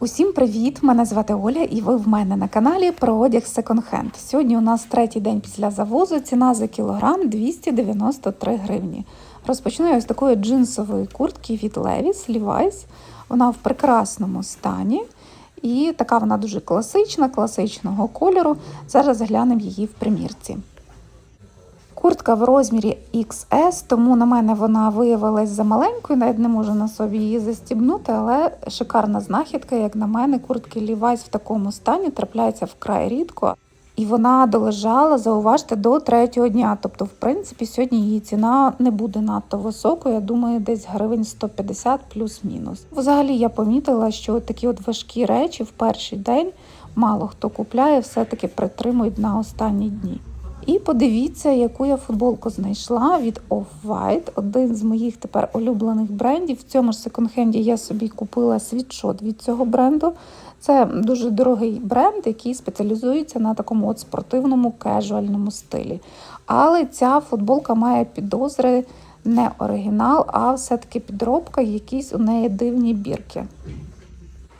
Усім привіт! Мене звати Оля, і ви в мене на каналі про одяг секонд-хенд. Сьогодні у нас третій день після завозу. Ціна за кілограм 293 гривні. Розпочну я ось такої джинсової куртки від Levi's Levi's. Вона в прекрасному стані. І така вона дуже класична, класичного кольору. Зараз глянемо її в примірці. Куртка в розмірі XS, тому на мене вона виявилась замаленькою, навіть не можу на собі її застібнути, але шикарна знахідка, як на мене, куртки Levi's в такому стані трапляється вкрай рідко. І вона долежала, зауважте, до третього дня. Тобто, в принципі, сьогодні її ціна не буде надто високою. Я думаю, десь гривень 150 плюс-мінус. Взагалі я помітила, що такі от важкі речі в перший день мало хто купляє, все-таки притримують на останні дні. І подивіться, яку я футболку знайшла від Off-White, один з моїх тепер улюблених брендів. В цьому ж секонд-хенді я собі купила світшот від цього бренду. Це дуже дорогий бренд, який спеціалізується на такому от спортивному кежуальному стилі. Але ця футболка має підозри не оригінал, а все-таки підробка, якісь у неї дивні бірки.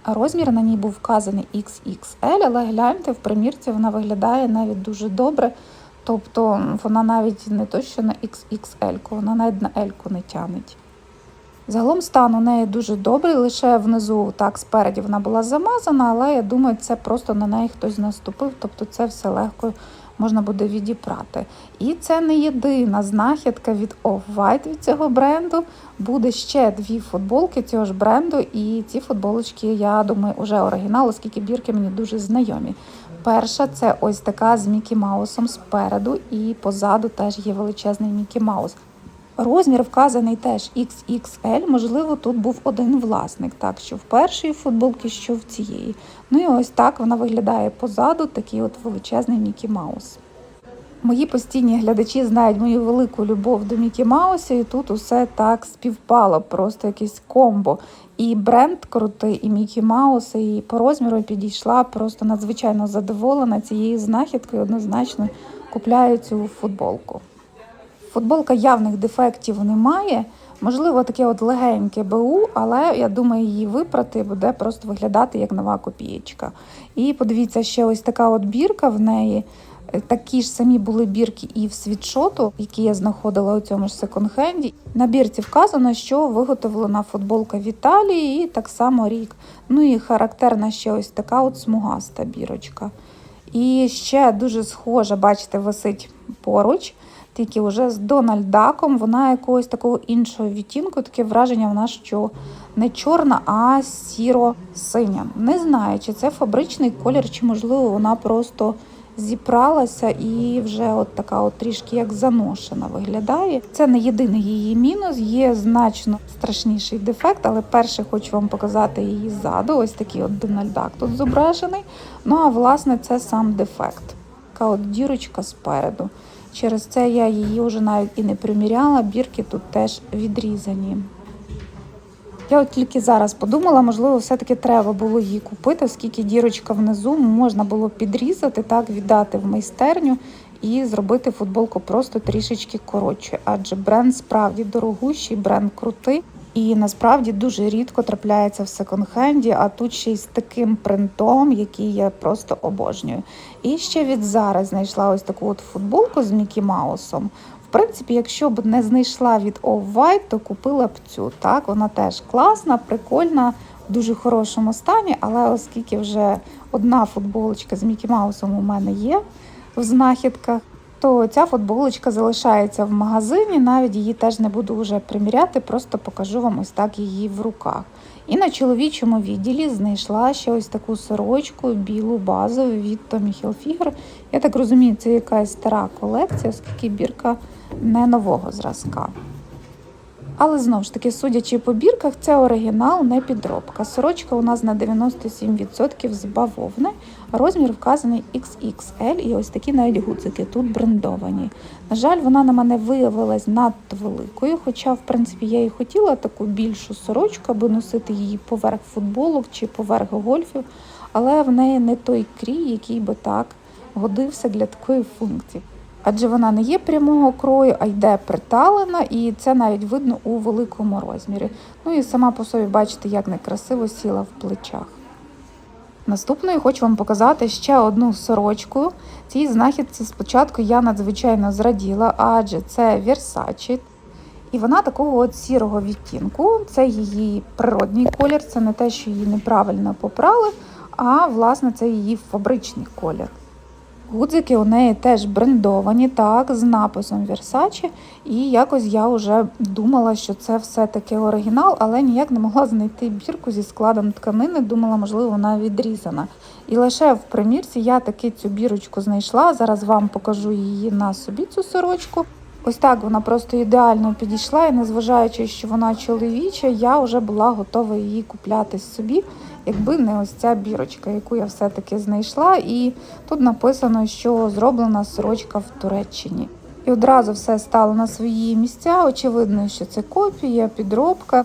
Розмір на ній був вказаний XXL, але гляньте, в примірці вона виглядає навіть дуже добре. Тобто вона навіть не то, що на XXL, вона навіть на L не тянеть. Загалом стан у неї дуже добрий, лише внизу, так, спереді вона була замазана, але я думаю, це просто на неї хтось наступив, тобто це все легко можна буде відіпрати. І це не єдина знахідка від Off-White від цього бренду. Буде ще дві футболки цього ж бренду, і ці футболочки, я думаю, вже оригінал, оскільки бірки мені дуже знайомі. Перша це ось така з Мікі Маусом спереду, і позаду теж є величезний Мікі Маус. Розмір вказаний теж XXL, можливо, тут був один власник, так що в першої футболки, що в цієї. Ну і ось так вона виглядає позаду, такий от величезний Мікі Маус. Мої постійні глядачі знають мою велику любов до Мікі Мауса, і тут усе так співпало, просто якесь комбо. І бренд крутий, і Мікі Маус, і по розміру підійшла, просто надзвичайно задоволена цією знахідкою, однозначно купляю цю футболку. Футболка явних дефектів немає. Можливо, таке от легеньке БУ, але я думаю, її випрати буде просто виглядати як нова копієчка. І подивіться, ще ось така от бірка в неї. Такі ж самі були бірки і в світшоту, які я знаходила у цьому ж секонд-хенді. На бірці вказано, що виготовлена футболка в Італії і так само рік. Ну і характерна ще ось така от смугаста бірочка. І ще дуже схожа, бачите, висить поруч тільки вже з Дональд Даком, вона якогось такого іншого відтінку, таке враження, вона що не чорна, а сіро-синя. Не знаю, чи це фабричний колір, чи, можливо, вона просто зіпралася і вже от така от трішки як заношена виглядає. Це не єдиний її мінус, є значно страшніший дефект, але перше хочу вам показати її ззаду. Ось такий от Дональдак тут зображений. Ну а власне це сам дефект. Така от дірочка спереду. Через це я її вже навіть і не приміряла, бірки тут теж відрізані. Я от тільки зараз подумала, можливо, все-таки треба було її купити, оскільки дірочка внизу можна було підрізати, так, віддати в майстерню і зробити футболку просто трішечки коротше. Адже бренд справді дорогущий, бренд крутий. І насправді дуже рідко трапляється в секонд-хенді, а тут ще й з таким принтом, який я просто обожнюю. І ще від зараз знайшла ось таку от футболку з Мікі Маусом. В принципі, якщо б не знайшла від Off-White, то купила б цю. Так, Вона теж класна, прикольна, в дуже хорошому стані, але оскільки вже одна футболочка з Мікі Маусом у мене є в знахідках, то ця футболочка залишається в магазині, навіть її теж не буду вже приміряти, просто покажу вам ось так її в руках. І на чоловічому відділі знайшла ще ось таку сорочку, білу базову від Tommy Hilfiger. Я так розумію, це якась стара колекція, оскільки бірка не нового зразка. Але знову ж таки, судячи по бірках, це оригінал, не підробка. Сорочка у нас на 97% з бавовни, розмір вказаний XXL і ось такі навіть гудзики тут брендовані. На жаль, вона на мене виявилась надто великою, хоча, в принципі, я і хотіла таку більшу сорочку, аби носити її поверх футболок чи поверх гольфів, але в неї не той крій, який би так годився для такої функції адже вона не є прямого крою, а йде приталена, і це навіть видно у великому розмірі. Ну і сама по собі бачите, як некрасиво сіла в плечах. Наступною хочу вам показати ще одну сорочку. Цій знахідці спочатку я надзвичайно зраділа, адже це Versace. І вона такого от сірого відтінку. Це її природній колір, це не те, що її неправильно попрали, а власне це її фабричний колір. Гудзики у неї теж брендовані, так, з написом Versace. І якось я вже думала, що це все-таки оригінал, але ніяк не могла знайти бірку зі складом тканини. Думала, можливо, вона відрізана. І лише в примірці я таки цю бірочку знайшла. Зараз вам покажу її на собі, цю сорочку. Ось так вона просто ідеально підійшла, і незважаючи, що вона чоловіча, я вже була готова її купляти собі, якби не ось ця бірочка, яку я все-таки знайшла. І тут написано, що зроблена сорочка в Туреччині. І одразу все стало на свої місця. Очевидно, що це копія, підробка.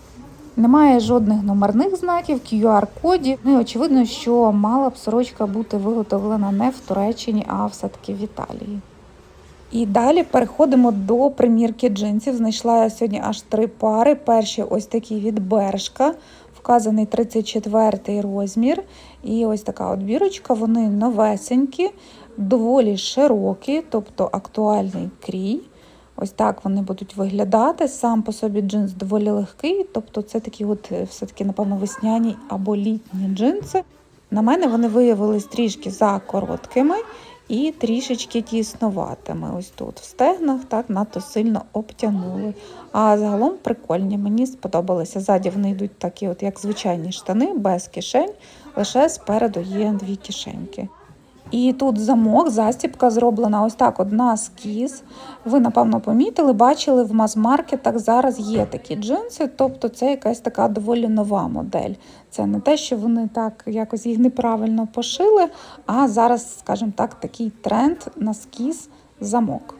Немає жодних номерних знаків, QR-кодів. Ну і очевидно, що мала б сорочка бути виготовлена не в Туреччині, а все-таки в Італії. І далі переходимо до примірки джинсів. Знайшла я сьогодні аж три пари. Перші ось такі від Бершка, вказаний 34 розмір. І ось така от бірочка. Вони новесенькі, доволі широкі, тобто актуальний крій. Ось так вони будуть виглядати. Сам по собі джинс доволі легкий, тобто це такі, от все-таки, напевно, весняні або літні джинси. На мене вони виявились трішки за короткими і трішечки тіснуватими. Ось тут в стегнах так надто сильно обтягнули. А загалом прикольні, мені сподобалося. Ззаді вони йдуть такі, от як звичайні штани, без кишень, лише спереду є дві кишеньки. І тут замок, застібка зроблена ось так, одна скіз. Ви, напевно, помітили, бачили, в мас-маркетах зараз є такі джинси, тобто це якась така доволі нова модель. Це не те, що вони так якось їх неправильно пошили, а зараз, скажімо так, такий тренд на скіз замок.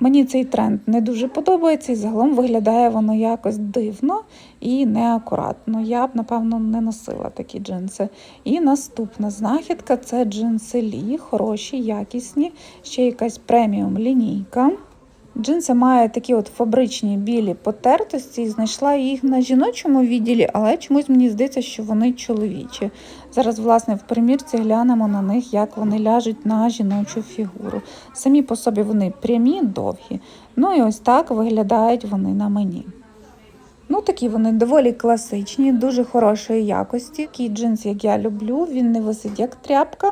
Мені цей тренд не дуже подобається і загалом виглядає воно якось дивно і неакуратно. Я б, напевно, не носила такі джинси. І наступна знахідка це джинси Лі, хороші, якісні, ще якась преміум лінійка. Джинси мають такі от фабричні білі потертості, і знайшла їх на жіночому відділі, але чомусь мені здається, що вони чоловічі. Зараз, власне, в примірці глянемо на них, як вони ляжуть на жіночу фігуру. Самі по собі вони прямі, довгі. Ну і ось так виглядають вони на мені. Ну, такі вони доволі класичні, дуже хорошої якості. Такий джинс, як я люблю, він не висить як тряпка,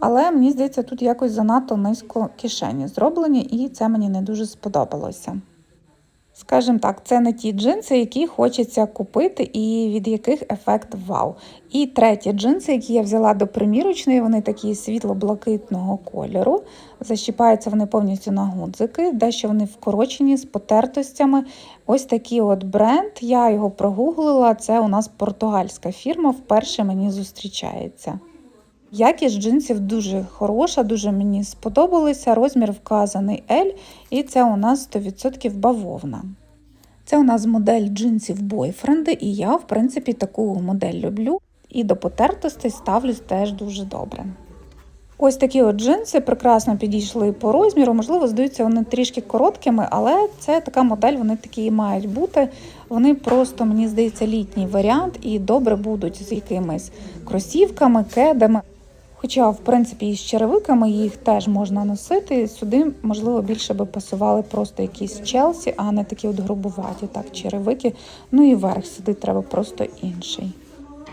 але мені здається, тут якось занадто низько кишені зроблені, і це мені не дуже сподобалося. Скажімо так, це не ті джинси, які хочеться купити, і від яких ефект вау. І треті джинси, які я взяла до примірочної, вони такі світло-блакитного кольору. Защіпаються вони повністю на гудзики, дещо вони вкорочені з потертостями. Ось такий от бренд. Я його прогуглила. Це у нас португальська фірма, вперше мені зустрічається. Якість джинсів дуже хороша, дуже мені сподобалися. Розмір вказаний L, і це у нас 100% бавовна. Це у нас модель джинсів бойфренди, і я, в принципі, таку модель люблю. І до потертостей ставлюсь теж дуже добре. Ось такі от джинси прекрасно підійшли по розміру. Можливо, здаються вони трішки короткими, але це така модель, вони такі і мають бути. Вони просто, мені здається, літній варіант і добре будуть з якимись кросівками, кедами. Хоча, в принципі, із черевиками їх теж можна носити. Сюди, можливо, більше би пасували просто якісь челсі, а не такі от грубуваті, так, черевики. Ну і верх сюди треба просто інший.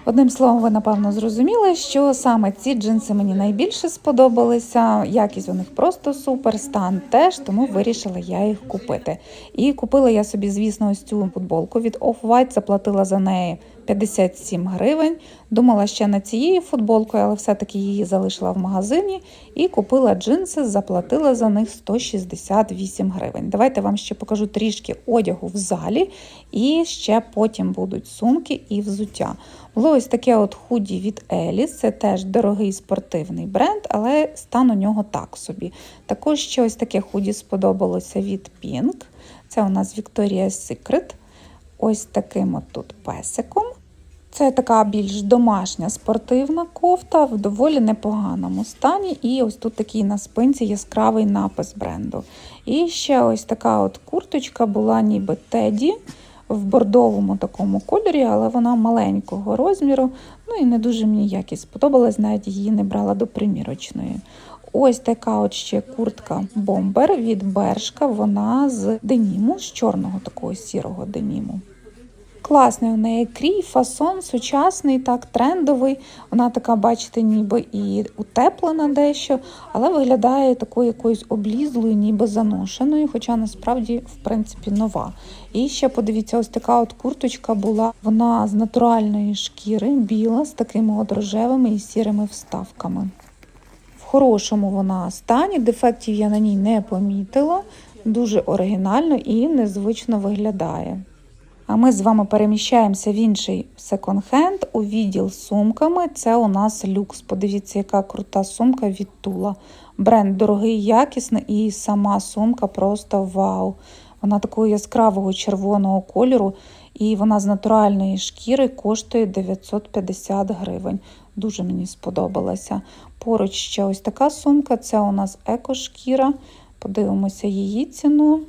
Одним словом, ви напевно зрозуміли, що саме ці джинси мені найбільше сподобалися. Якість у них просто супер, стан теж, тому вирішила я їх купити. І купила я собі, звісно, ось цю футболку від Off-White, заплатила за неї 57 гривень. Думала ще на цією футболкою, але все-таки її залишила в магазині і купила джинси, заплатила за них 168 гривень. Давайте вам ще покажу трішки одягу в залі, і ще потім будуть сумки і взуття. Було ось таке от худі від Еліс, це теж дорогий спортивний бренд, але стан у нього так собі. Також ще ось таке худі сподобалося від Pink. Це у нас Victoria's Secret. Ось таким от тут песиком. Це така більш домашня спортивна кофта в доволі непоганому стані. І ось тут такий на спинці яскравий напис бренду. І ще ось така от курточка була ніби Теді в бордовому такому кольорі, але вона маленького розміру. Ну і не дуже мені якість сподобалась, навіть її не брала до примірочної. Ось така от ще куртка бомбер від Бершка. Вона з деніму, з чорного такого сірого деніму. Класний у неї крій, фасон, сучасний, так, трендовий. Вона така, бачите, ніби і утеплена дещо, але виглядає такою якоюсь облізлою, ніби заношеною, хоча насправді, в принципі, нова. І ще подивіться, ось така от курточка була. Вона з натуральної шкіри, біла, з такими от рожевими і сірими вставками. В хорошому вона стані, дефектів я на ній не помітила. Дуже оригінально і незвично виглядає. А ми з вами переміщаємося в інший секонд-хенд у відділ з сумками. Це у нас люкс. Подивіться, яка крута сумка від Тула. Бренд дорогий, якісний, і сама сумка просто вау. Вона такого яскравого червоного кольору, і вона з натуральної шкіри коштує 950 гривень. Дуже мені сподобалася. Поруч ще ось така сумка. Це у нас екошкіра. Подивимося її ціну.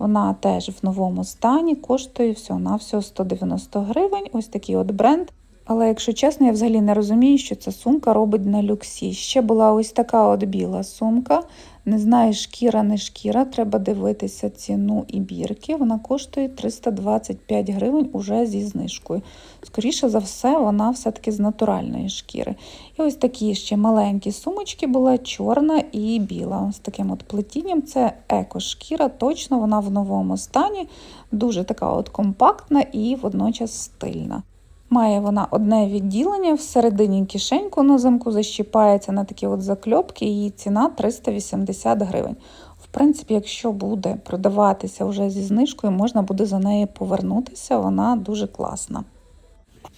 Вона теж в новому стані, коштує всього-навсього 190 гривень. Ось такий от бренд. Але, якщо чесно, я взагалі не розумію, що ця сумка робить на люксі. Ще була ось така от біла сумка. Не знаю, шкіра, не шкіра, треба дивитися ціну і бірки. Вона коштує 325 гривень уже зі знижкою. Скоріше за все, вона все-таки з натуральної шкіри. І ось такі ще маленькі сумочки була чорна і біла. З таким от плетінням це еко-шкіра, точно вона в новому стані, дуже така от компактна і водночас стильна. Має вона одне відділення, всередині кишеньку на замку защіпається на такі от закльопки, її ціна 380 гривень. В принципі, якщо буде продаватися вже зі знижкою, можна буде за неї повернутися, вона дуже класна.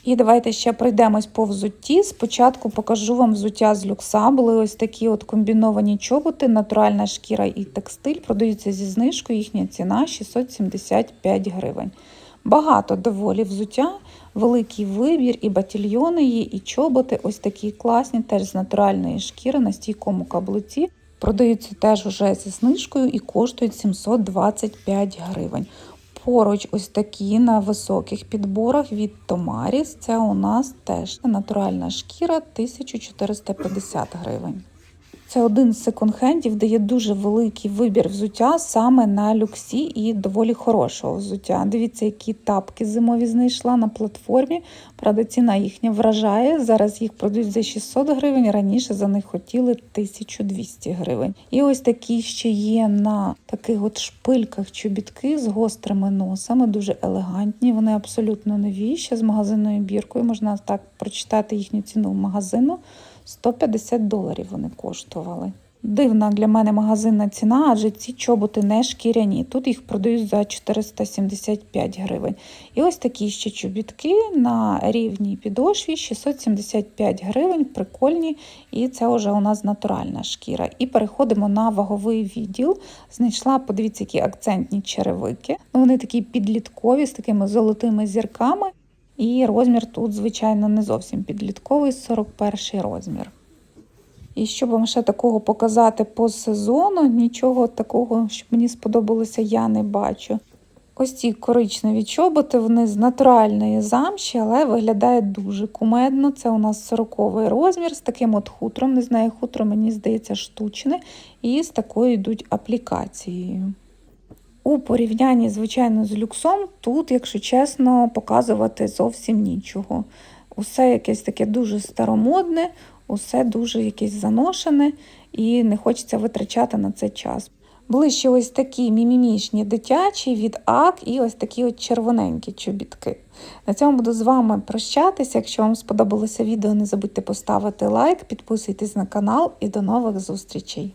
І давайте ще пройдемось по взутті. Спочатку покажу вам взуття з люкса. Були ось такі от комбіновані чоботи, натуральна шкіра і текстиль. Продаються зі знижкою, їхня ціна 675 гривень. Багато доволі взуття, великий вибір, і батільйони є, і чоботи, ось такі класні, теж з натуральної шкіри на стійкому каблуці. Продаються теж уже зі знижкою і коштують 725 гривень. Поруч ось такі на високих підборах від Томаріс. Це у нас теж натуральна шкіра 1450 гривень. Це один з секонд-хендів, де є дуже великий вибір взуття саме на люксі і доволі хорошого взуття. Дивіться, які тапки зимові знайшла на платформі. Правда, ціна їхня вражає. Зараз їх продають за 600 гривень, раніше за них хотіли 1200 гривень. І ось такі ще є на таких от шпильках чобітки з гострими носами, дуже елегантні. Вони абсолютно нові, ще з магазинною біркою. Можна так прочитати їхню ціну в магазину. 150 доларів вони коштували. Дивна для мене магазинна ціна, адже ці чоботи не шкіряні. Тут їх продають за 475 гривень. І ось такі ще чобітки на рівній підошві 675 гривень, прикольні. І це вже у нас натуральна шкіра. І переходимо на ваговий відділ. Знайшла, подивіться, які акцентні черевики. Ну, Вони такі підліткові з такими золотими зірками. І розмір тут, звичайно, не зовсім підлітковий, 41 розмір. І щоб вам ще такого показати по сезону, нічого такого, щоб мені сподобалося, я не бачу. Ось ці коричневі чоботи, вони з натуральної замші, але виглядають дуже кумедно. Це у нас 40 розмір з таким от хутром. Не знаю, хутро, мені здається, штучне, і з такою йдуть аплікацією. У порівнянні, звичайно, з люксом, тут, якщо чесно, показувати зовсім нічого. Усе якесь таке дуже старомодне, усе дуже якесь заношене і не хочеться витрачати на це час. Були ще ось такі мімімішні дитячі від АК і ось такі от червоненькі чобітки. На цьому буду з вами прощатися. Якщо вам сподобалося відео, не забудьте поставити лайк, підписуйтесь на канал і до нових зустрічей!